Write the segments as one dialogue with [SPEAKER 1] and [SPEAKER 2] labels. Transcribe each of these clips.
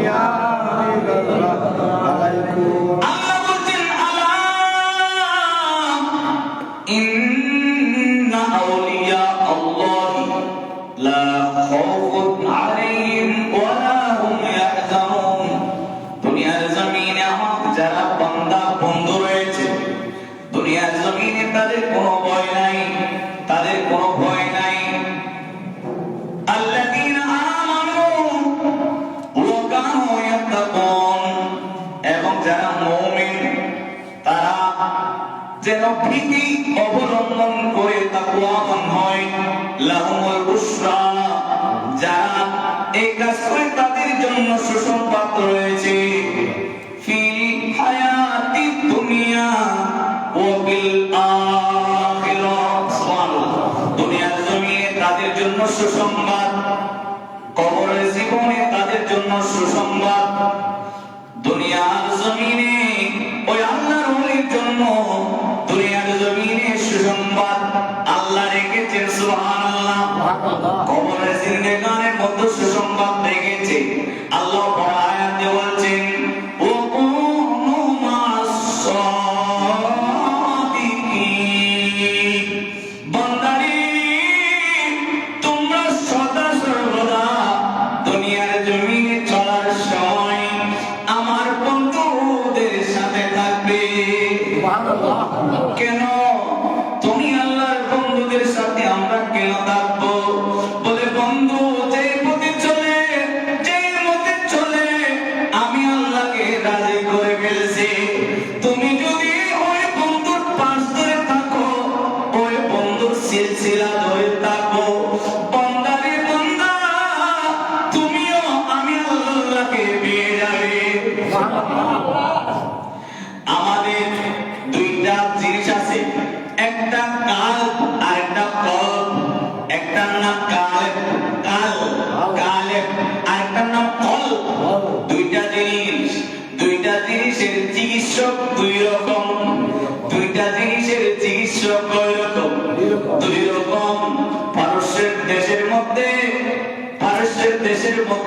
[SPEAKER 1] ইয়া
[SPEAKER 2] তাদের জন্য সুসংবাদ রয়েছে। দুনিয়া তাদের জন্য সুসংবাদ কবরের জীবনে তাদের জন্য সুসংবাদ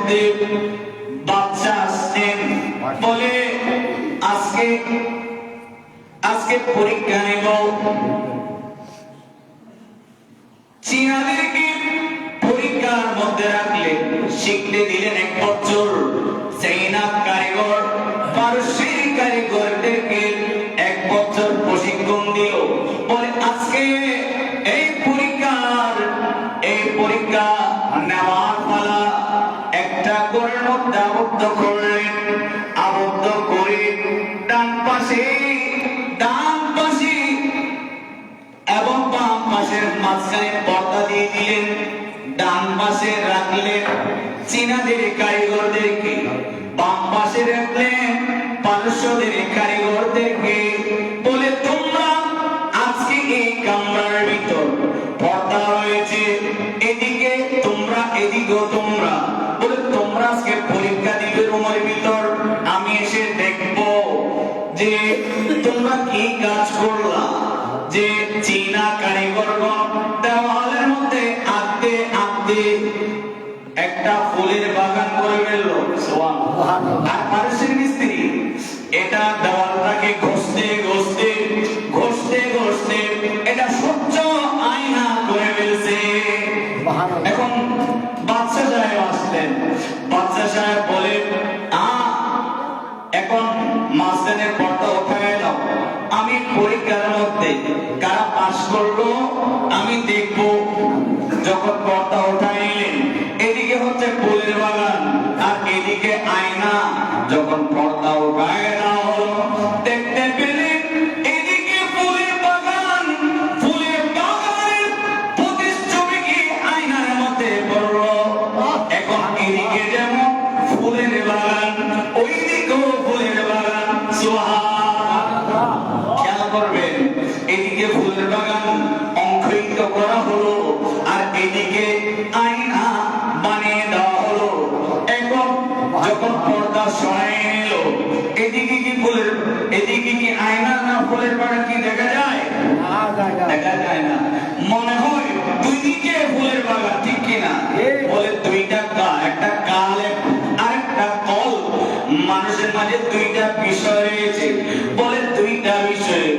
[SPEAKER 2] মধ্যে বাচ্চা আসছেন। বলে, আজকে আজকে পরীক্ষা নেব। পরীক্ষার মধ্যে রাখলে শিখতে দিলেন এক বছর চাইনা কারিগর পারস্যের কারিগরদেরকে এক বছর প্রশিক্ষণ দিল। বলে, আজকে এই পরীক্ষার, এই পরীক্ষা আবদ্ধ করলেন আবদ্ধ করে। ডান পাশে ডান পাশে। এবং বাম পাশের মাঝখানে পর্দা দিয়ে দিলেন। ডান পাশে রাখলেন চীনাদের কারিগরদেরকে। বাম পাশে রাখলেন পারস্যদের কারিগরদেরকে। বলে, তোমরা আজকে এই কামরার ভিতর পর্দা রয়েছে। এদিকে তোমরা, এদিকেও তোমরা। বলে তোমরা আজকে পরীক্ষা দিবে রুমের ভিতর। আমি এসে দেখব যে তোমরা কি কাজ করলা। যে চীনা কারিগরগণ দেওয়ালের মধ্যে আঁকতে আঁকতে একটা ফুলের বাগান করে ফেলল। আর পারস্যের মিস্ত্রি, এটা দেওয়ালটাকে ঘষতে আমি পরীক্ষার মধ্যে কারা পাশ করল, আমি দেখব। যখন পর্দা উঠাইলেন, এদিকে হচ্ছে ফুলের বাগান, আর এদিকে আয়না। যখন পর্দা উঠায় না হলো আমাদের দুইটা বিষয় রয়েছে বলে দুইটা বিষয়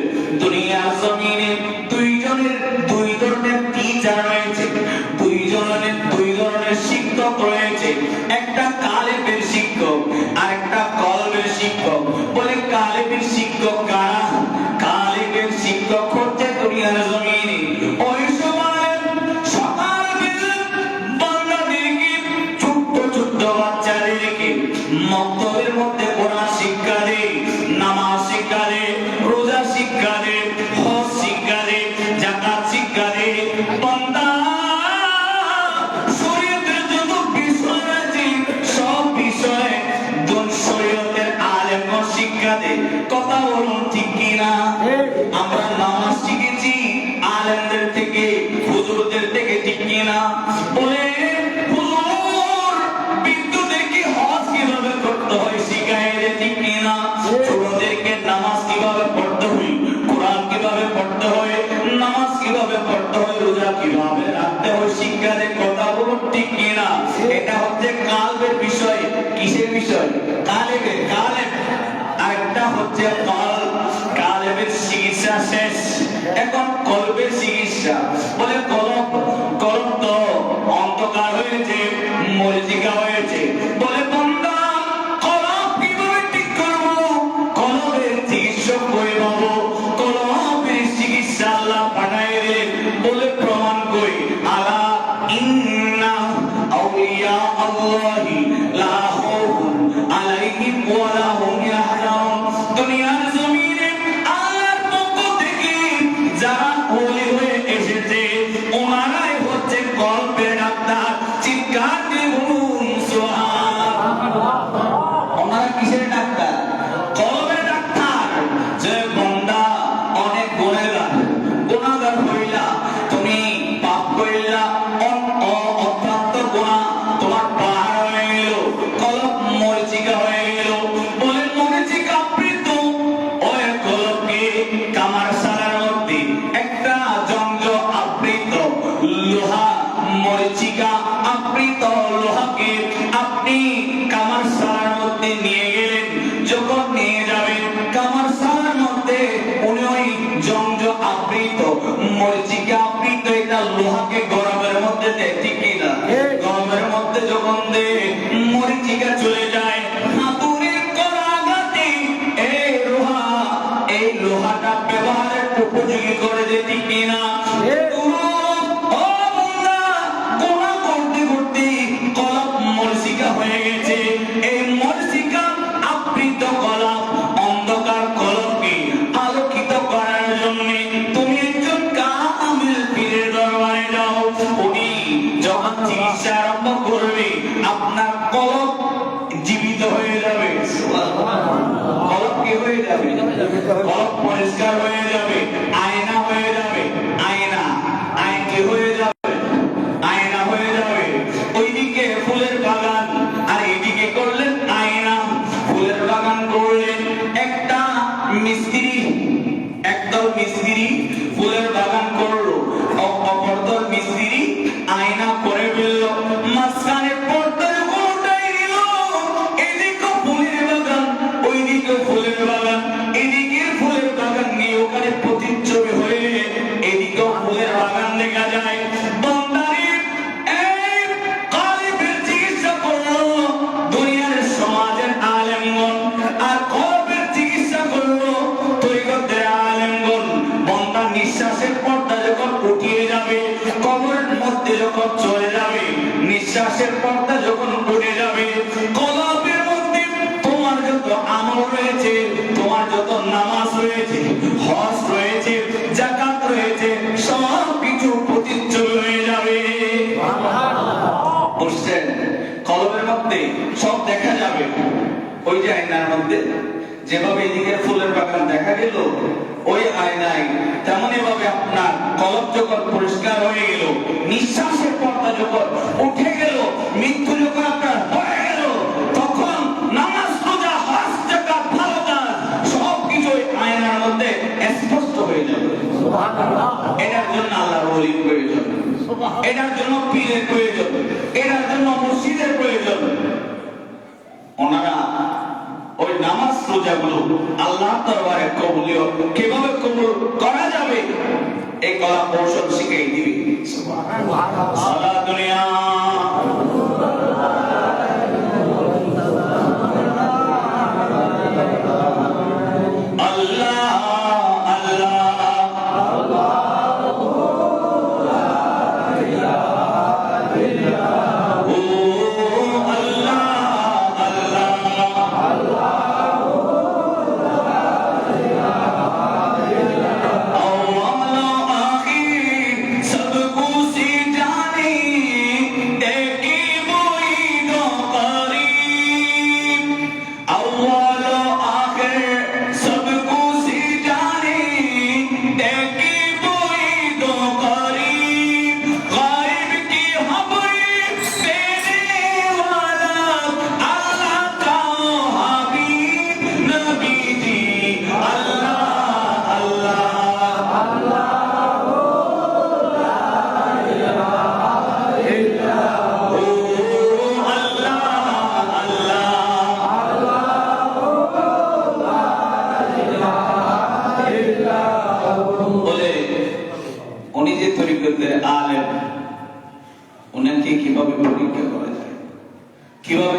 [SPEAKER 2] দুনিয়ার জমিনে দুইজনের দুই ধরনের টিচার রয়েছে, দুইজনের দুই ধরনের শিক্ষক রয়েছে, একটা কালেমের শিক্ষক চিকিৎসা শেষ। এখন কলবের চিকিৎসা। বলে কলব কলব তো অন্ধকার হয়েছে মরিচিকা হয়েছে। বাড়িতে যেভাবে এদিকে ফুলের বাগান দেখা গেল ওই আয়নায় তেমনি ভাবে আপনার কলব যখন পরিষ্কার হয়ে গেল নিঃশ্বাসের পর্দা যখন উঠে গেল মৃত্যু যখন আপনার হয়ে গেল তখন নামাজ জাকাত সবকিছু ওই আয়নার মধ্যে স্পষ্ট হয়ে যাবে। এটার জন্য আল্লাহর প্রয়োজন। এটার জন্য পীরের প্রয়োজন। এটার জন্য মসজিদের প্রয়োজন। ওনারা পূজাগুলো আল্লাহ দরবারে কবুলীয় কীভাবে কবুল করা যাবে? এই কলা কৌশল শিখিয়ে দিবি। সারা দুনিয়া।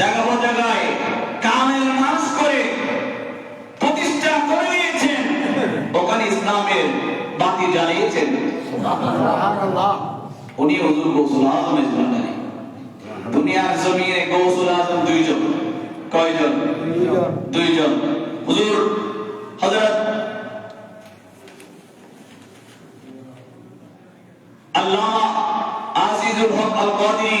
[SPEAKER 2] জায়গা জায়গায় কামের নাশ করে প্রতিষ্ঠা করে নিয়েছেন। ওখানে ইসলামের বাতি জ্বালিয়েছেন। উনি হুজুর গৌসুল আজমের জন্য দুনিয়ার জমিনে গৌসুল আজম দুইজন। কয়জন? দুইজন। হুজুর হযরত আল্লামা আজিজুল হক আল কাদিরি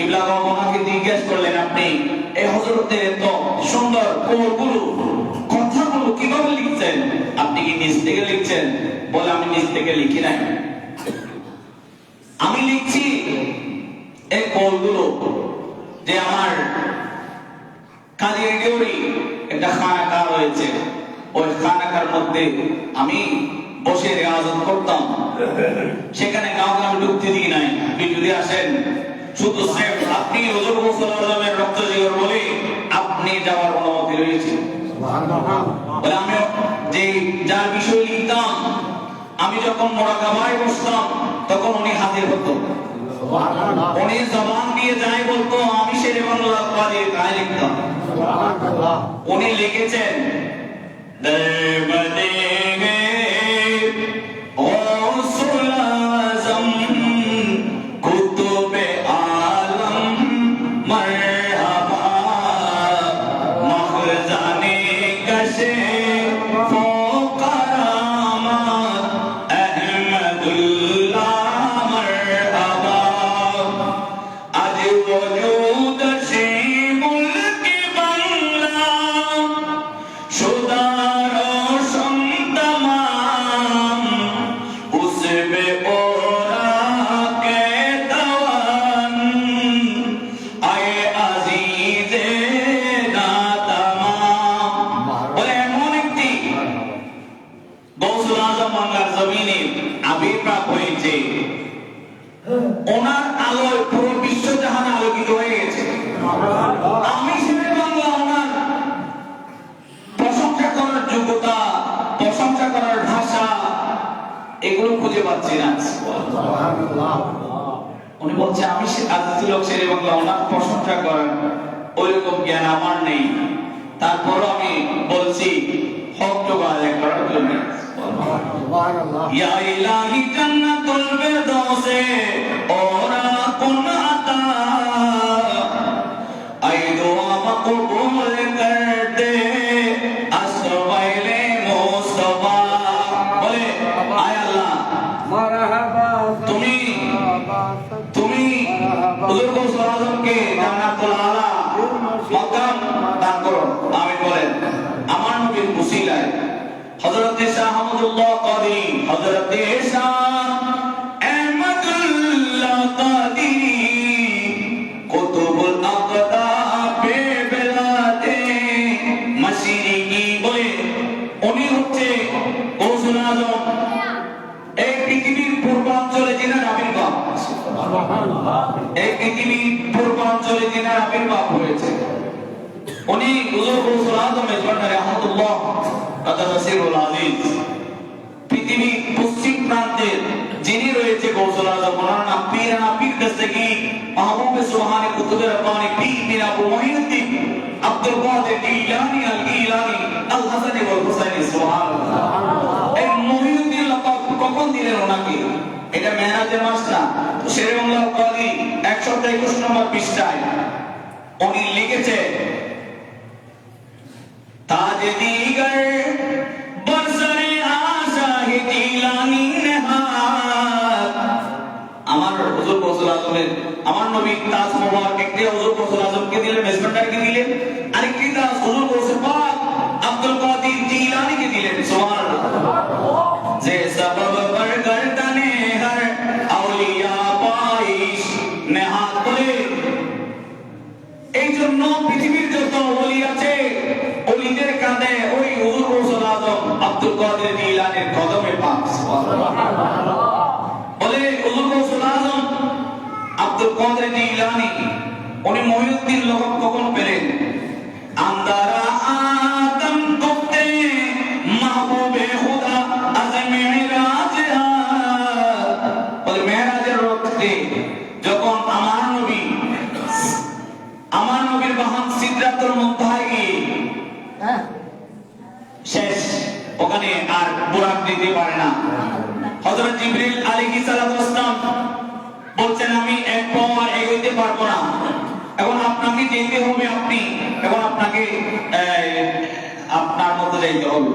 [SPEAKER 2] কিবলা বাবা ওনাকে জিজ্ঞেস করলেন আপনি এই হযরতের এত সুন্দর কোরগুলো কথাগুলো কীভাবে লিখছেন? আপনি কি নিজ থেকে লিখছেন? বলে, আমি নিজ থেকে লিখি নাই। আমি লিখছি এই কোরগুলো যে আমার কাজের গৌরী একটা খানাকা রয়েছে। ওই খানাকার মধ্যে আমি বসে রেওয়াজত করতাম। সেখানে কাউকে আমি ঢুকতে দিই নাই। আপনি যদি আসেন শুধু আপনি হুজুর রক্ত জিগর আপনি যাওয়ার অনুমতি রয়েছে। আমি যে যার বিষয় লিখতাম আমি যখন মোরাকাবায় বসতাম তখন উনি হাজির হতো। উনি জবান দিয়ে যাই বলতো আমি সে বাংলা দিয়ে তাই লিখতাম। উনি লিখেছেন দেবদেব খুঁজে পাচ্ছি না। উনি বলছে, আমি আজিজুল হক শেরে বাংলা ওনার প্রশংসা করেন। ওইরকম জ্ঞান আমার নেই। তারপরও আমি বলছি, হক যোগাযোগ করার জন্য। ইয়া ইলাহি আহমদুল্লাহ কাদিরি হযরত শাহ আহমদুল্লাহ কাদিরি কুতুবুল আকতাবে বেলাতে মাশরিকি বলে? উনি হচ্ছে গৌসুল আজম। এই পৃথিবীর পূর্বাঞ্চলে যিনার আবির্ভাব। এই পৃথিবীর পূর্বাঞ্চলে যিনার আবির্ভাব হয়েছে। উনি হুজুর গৌসুল আজম মেজবান্ডার রহমতুল্লাহ কাদা নাসিরুল আজিজ। রব্বানি আব্দুল কাদের আল আল হাসানি হুসাইনি সুবহানাল্লাহ। এই কখন দিলেন ওনাকে? এটা মেহরাজের মাস না শেরেবাংলা কাদি একশো একুশ নম্বর পৃষ্ঠায় উনি লিখেছে তাজ দিগর আমার নবী তাজ মোবারক একটি হুজুর গোসল আজমকে দিলেন মেসমেন্টারকে দিলেন, আরেকটি তাজ হুজুর গোসল পাক আব্দুল কাদির জিলানিকে দিলেন। এই জন্য পৃথিবীর যত ওই আব্দুল কাদের কদমে পাক। বলে, হুজুর গোসল আজম আব্দুল কাদের জিলানি উনি মহিউদ্দিন লকব কখন পেলেন? আন্দারা আদম গুপ্তে মাহবুবে খুদা আজ মেরাজ বলে মেরাজের রাতে যখন আমার নবী আমার নবীর বাহন সিদ্ধাতুল মুনতাহায় গিয়ে শেষ ওখানে আর বুরাক দিতে পারে না। হযরত জিবরিল আলাইহিস সালাম বলছেন, আমি এক পাও আর এগোইতে পারব না। এখন আপনাকে যেতে হবে আপনি। এখন আপনাকে আপনার মতো যাইতে হবে।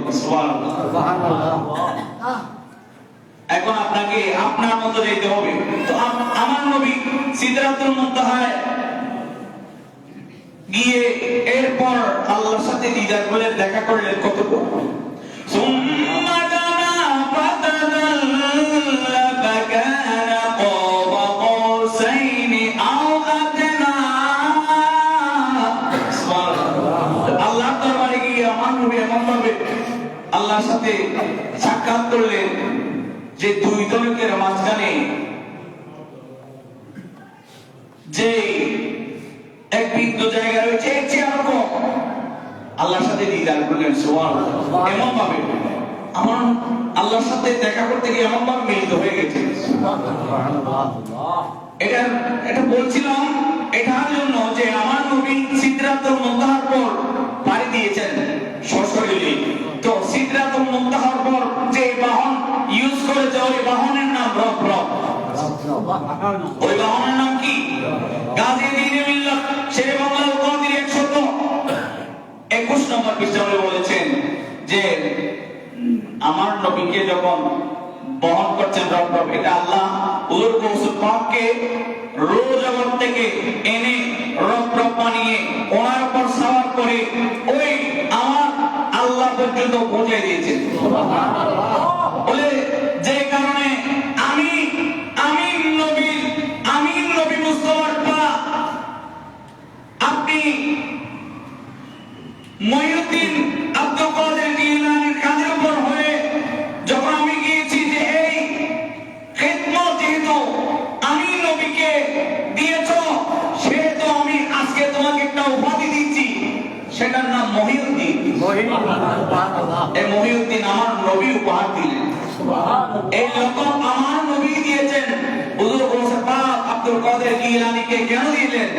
[SPEAKER 2] এখন আপনাকে আপনার মতো যেতে হবে। তো আমার নবী সিদ্ধান্তের মধ্যে হয় গিয়ে এরপর আল্লাহর সাথে দিদার বলে দেখা করলেন কত সুন্দর এমনভাবে আল্লাহর সাথে সাক্ষাৎ করলেন যে দুই দলকের মাঝখানে যে এক বিন্দু জায়গা রয়েছে এর চেয়ে আরও কম। আল্লাহর সাথে দিদার করলেন এমন ভাবে আমার আল্লাহর সাথে দেখা করতে গিয়ে এমন ভাবে মিলিত হয়ে গেছে। এটা এটা বলছিলাম এটার জন্য যে আমার নবী সিদ্ধান্ত মন্তাহার পর পাড়ি দিয়েছেন। সশরীরে তো সিদরাতুল মুনতাহার পর যে বাহন ইউজ করেছে, ওই বাহনের নাম রব রব। ওই বাহনের নাম কি? গাজী দিনে মিল্লাত শেরে বাংলার কাদির 121 নম্বর পৃষ্ঠায় বলেছেন যে, আমার নবীকে যখন বহন করছেন রব রব, এটা আল্লাহ হুজুর কৌসুল পাককে রোজ জগৎ থেকে এনে রব রব বানিয়ে ওনার উপর সওয়ার করে পর্যন্ত পৌঁছে দিয়েছেন বলে যে কারণে আমি আমি নবীর, আমি নবী মুস্তফার পা। আপনি মহিউদ্দিন আব্দুল কাদের জিলানির কাঁধের উপর হয়ে যখন আমি গিয়েছি যে এই খেদমত যেহেতু আমি নবীকে দিয়েছ সেহেতু আমি আজকে তোমাকে একটা উপাধি দিচ্ছি সেটার নাম এই মহিউদ্দিন আমার নবী উপহার দিলেন। এই লকব আমার নবী দিয়েছেন। হুজুর গৌসে পাক আব্দুল কাদের জিলানীকে কেন দিলেন?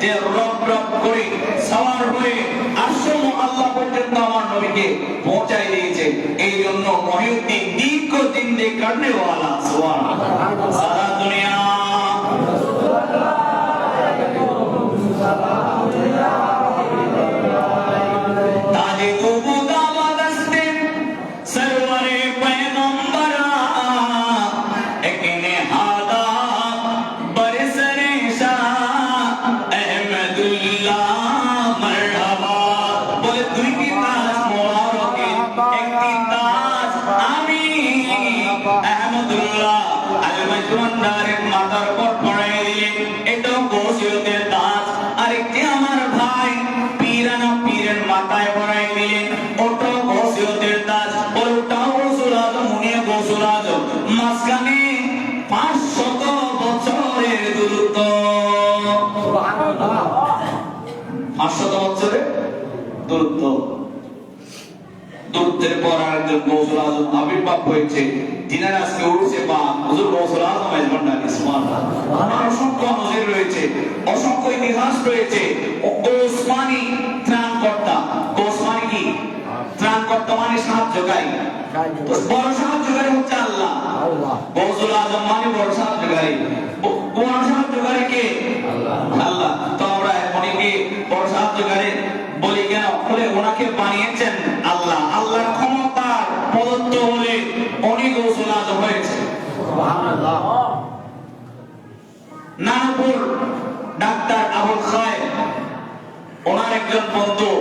[SPEAKER 2] যে রব রব করে সওয়ার হয়ে আরশ আল্লাহ পর্যন্ত আমার নবীকে পৌঁছাই দিয়েছে। এই জন্য মহিউদ্দিন জিন্দে কাটনে ওয়ালা সুবহানাল্লাহ। সারা দুনিয়া গোসুল মাঝখানে পাঁচশত বছরের দূরত্ব। পাঁচশত বছরের দূরত্ব। দূরত্বের পর আরেকজন গৌসুল আজম আবির্ভাব হয়েছে। যিনার আজকে উঠছে বা হুজুর গৌসুল আজম মেজবান্ডার ইসমান অসংখ্য নজির রয়েছে, অসংখ্য ইতিহাস রয়েছে। ওসমানী ত্রাণকর্তা ত্রাণকর্তা মানে সাহায্যকারী বড় সাহায্যকারী হচ্ছে আল্লাহ।
[SPEAKER 1] আল্লাহ।
[SPEAKER 2] আজম মানে বড় সাহায্যকারী বড় সাহায্যকারী কে? আল্লাহ। তো আমরা অনেকে বড় সাহায্যকারী বলি কেন? বলে ওনাকে বানিয়েছেন আল্লাহ। আল্লাহর ক্ষমতার প্রদত্ত হলে উনি গৌসুল আজম হয়েছে। নানপুর ডাক্তার আবুল খায় ওনার একজন বন্ধু।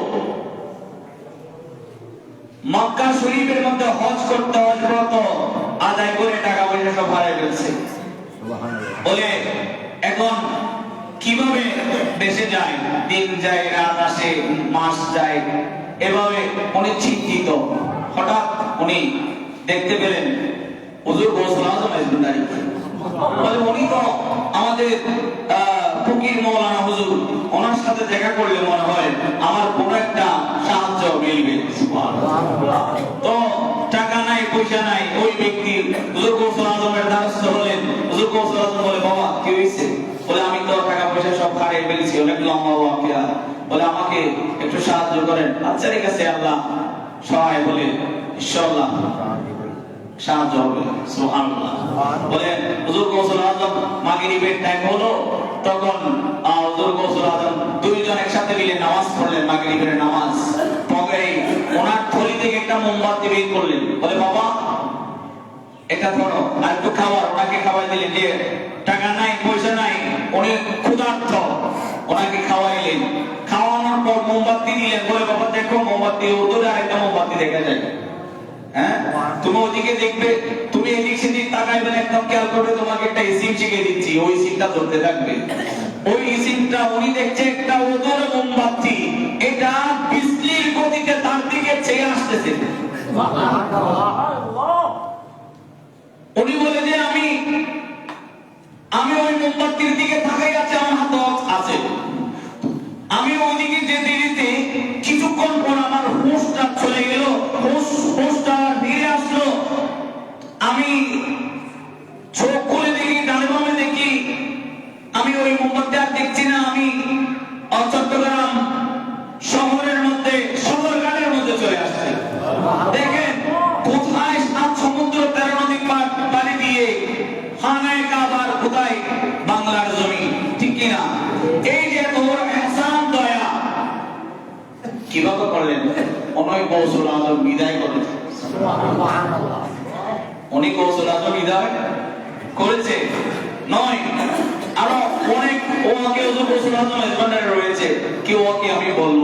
[SPEAKER 2] মক্কা শরীফের মধ্যে হজ করতে হজ আদায় করে টাকা পয়সা সব হারাই ফেলছে। বলে এখন কীভাবে দেশে যায়? দিন যায় রাত আসে মাস যায়। এভাবে উনি চিন্তিত হঠাৎ উনি দেখতে পেলেন হুজুর গৌসুল আজম উনি তো আমাদের আহ, ফকির মৌলানা হুজুর, ওনার সাথে দেখা করলে মনে হয় আমার কোনো একটা সাহায্য মিলবে। তো টাকা নাই, পয়সা নাই, ওই ব্যক্তি হুজুর কৌশল আজমের দ্বারস্থ হলেন। হুজুর কৌশল আজম বলে, বাবা, কি হয়েছে? বলে, আমি তো টাকা পয়সা সব হারিয়ে ফেলেছি, অনেক লম্বা বলে, আমাকে একটু সাহায্য করেন। আচ্ছা ঠিক আছে, আল্লাহ সহায় বলে ইনশাআল্লাহ। সাহায্য হবে, সুবহানাল্লাহ। বলে হুজুর কৌশল আজম মাগরিবের টাইম হলো, তখন হুজুর কৌশল আজম দুইজন একসাথে মিলে নামাজ পড়লেন, মাগরিবের নামাজ। পরে ওনার থলি থেকে একটা মোমবাতি বের করলেন। বলে, বাবা, এটা ধরো, আর একটু খাবার, ওনাকে খাওয়াই দিলেন যে, টাকা নাই, পয়সা নাই, উনি ক্ষুধার্ত। ওনাকে খাওয়াইলেন। খাওয়ানোর পর মোমবাতি দিলেন। বলে, বাবা, দেখো, মোমবাতি ওদূরে আরেকটা মোমবাতি দেখা যায়। হ্যাঁ? তুমি ওদিকে দেখবে, তুমি এদিক সেদিক তাকাইবে একদম খেয়াল করবে, তোমাকে একটা দিচ্ছি, ওই সিমটা ধরতে থাকবে। ওই সিমটা উনি দেখছে একটা ওদর মোমবাতি, এটা গতিতে তার দিকে চেয়ে আসতেছে। উনি বলে যে, আমি আমি ওই মোমবাতির দিকে তাকাই আছে আমার হাত আছে আমি ওইদিকে যেতে যেতে কিছুক্ষণ পর আমার হুঁশটা চলে গেল হুঁশ হুঁশটা ফিরে আসলো আমি চোখ খুলে দেখি ডানে বামে দেখি আমি ওই মোমবাতি আর দেখছি না আমি আহ, চট্টগ্রাম শহরের মধ্যে শহরঘাটের মধ্যে চলে আসছি দেখেন কোথায় সাত সমুদ্র তেরো নদী পার পাড়ি দিয়ে হানায় কাবার কোথায় বাংলার জমি ঠিক কিনা এই যে তোর এহসান দয়া কীভাবে করলেন অনয় কৌশল আজম বিদায় করেছে
[SPEAKER 1] সুবহানাল্লাহ
[SPEAKER 2] উনি কৌশল আজম বিদায় করেছে নয় আরও অনেক ওয়াকে ওজু কৌশল আজম এজমানের রয়েছে কি ওয়াকে আমি বলব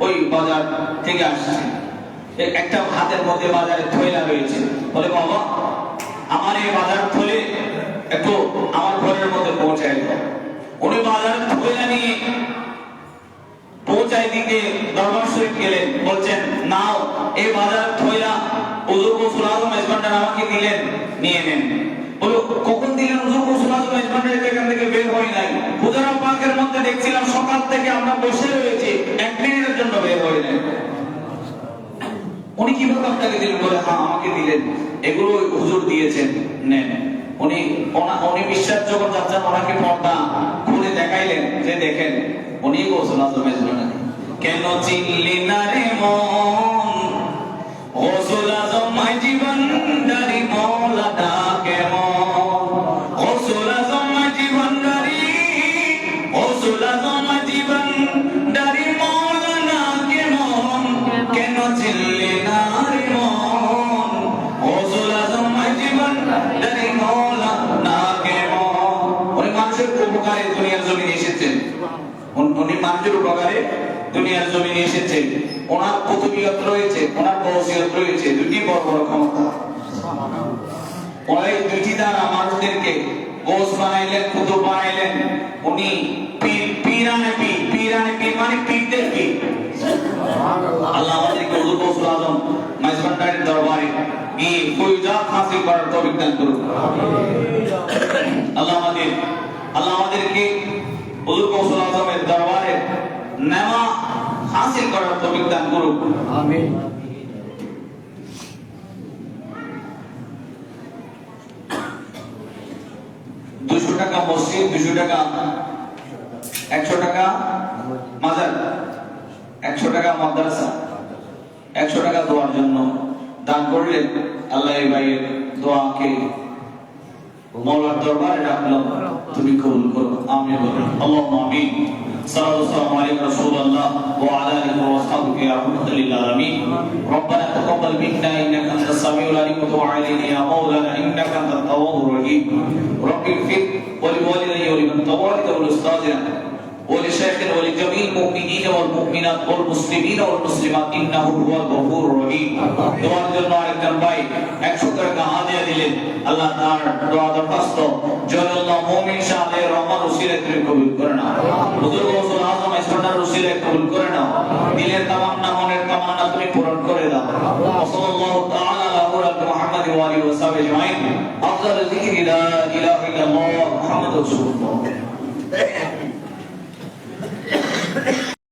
[SPEAKER 2] ওই বাজার থেকে আসছে। একটা হাতের মধ্যে বাজারে থইলা রয়েছে। বলে, বাবা, আমার এই বাজার থলে একটু আমার ঘরের মধ্যে পৌঁছায় উনি বাজারে থইলা নিয়ে পৌঁছে চাইদিকে দরবার শরীফ গেলেন। বলছেন, নাও, এই বাজার থইলা হুজুর গোসল আজম মেজবান্ডার আমাকে দিলেন, নিয়ে নেন। বলো, কখন দিলেন হুজুর গোসল আজম মেজবান্ডার এখান থেকে বের হয় নাই। হুজুরা পাকের মধ্যে দেখছিলাম, সকাল থেকে আমরা বসে রয়েছি এক মিনিটের জন্য বের হই নাই উনি কীভাবে আপনাকে দিলেন? বলে হ্যাঁ আমাকে দিলেন। এগুলো হুজুর দিয়েছেন, নেন। উনি উনি উনি যখন যাচ্ছেন ওনাকে পর্দা খুলে দেখাইলেন যে দেখেন, উনি গোসল আজমে ছিলেন কেন চিনলি না রে মন? গোসল আজম জীবন দারি মৌলা মানুষের উপকারে দুনিয়ার জমিনে এসেছেন ওনার কুতুবিয়ত রয়েছে, ওনার বহসিয়ত রয়েছে। দুটি বড় বড় ক্ষমতা। ওনার দুটি দ্বারা মানুষদেরকে বানাইলেন কুতুব বানাইলেন। উনি পীর, পীরানে পীর পীরানে পীর মানে পীরদের পীর। আল্লাহ আমাদেরকে আজম দরবারে গিয়ে হাসিল করার তৌফিক দান করুন। আল্লাহ আমাদের, আল্লাহ আমাদেরকে আজমের দরবারে নেমা হাসিল করার তৌফিক দান করুন
[SPEAKER 1] আমিন।
[SPEAKER 2] দুশো টাকা মসজিদ দুশো টাকা একশো টাকা মাজার একশো টাকা মাদ্রাসা একশো টাকা দোয়ার জন্য দান করলেন আল্লাহ ভাইয়ের দোয়াকে মৌলার দরবারে রাখলাম তুমি কবুল করো। আমি আল্লাহ আমিন। صلى الله عليه رسول الله وعلى اله وصحبه يا رحمة للعالمين ربنا تقبل منا انك انت السميع العليم وتب علينا يا مولانا انك انت التواب الرحيم رب اغفر ولوالدي ولمن تولد ولأستاذنا ولشيخنا ولجميع المؤمنين والمؤمنات والمسلمين والمسلمات انه هو الغفور الرحيم দোয়ার জন্য আরেকজন ভাই একশো টাকা হাদিয়া দিলেন আল্লাহ তার দোয়া দরখাস্ত জয়নুল্লাহ মুমিন শাহে রহমান উসিলে তুমি কবুল করে নাও হুজুর গৌসুল আজম ইসমানার উসিলে কবুল করে নাও দিলের তামান্না মনের তামান্না তুমি পূরণ করে দাও সাল্লাল্লাহু তাআলা আলা রাব্বি মুহাম্মদ ওয়া আলিহি ওয়া সাহবিহি আজমাইন আফদাল যিকরি লা ইলাহা ইল্লাল্লাহ মুহাম্মাদুর রাসূলুল্লাহ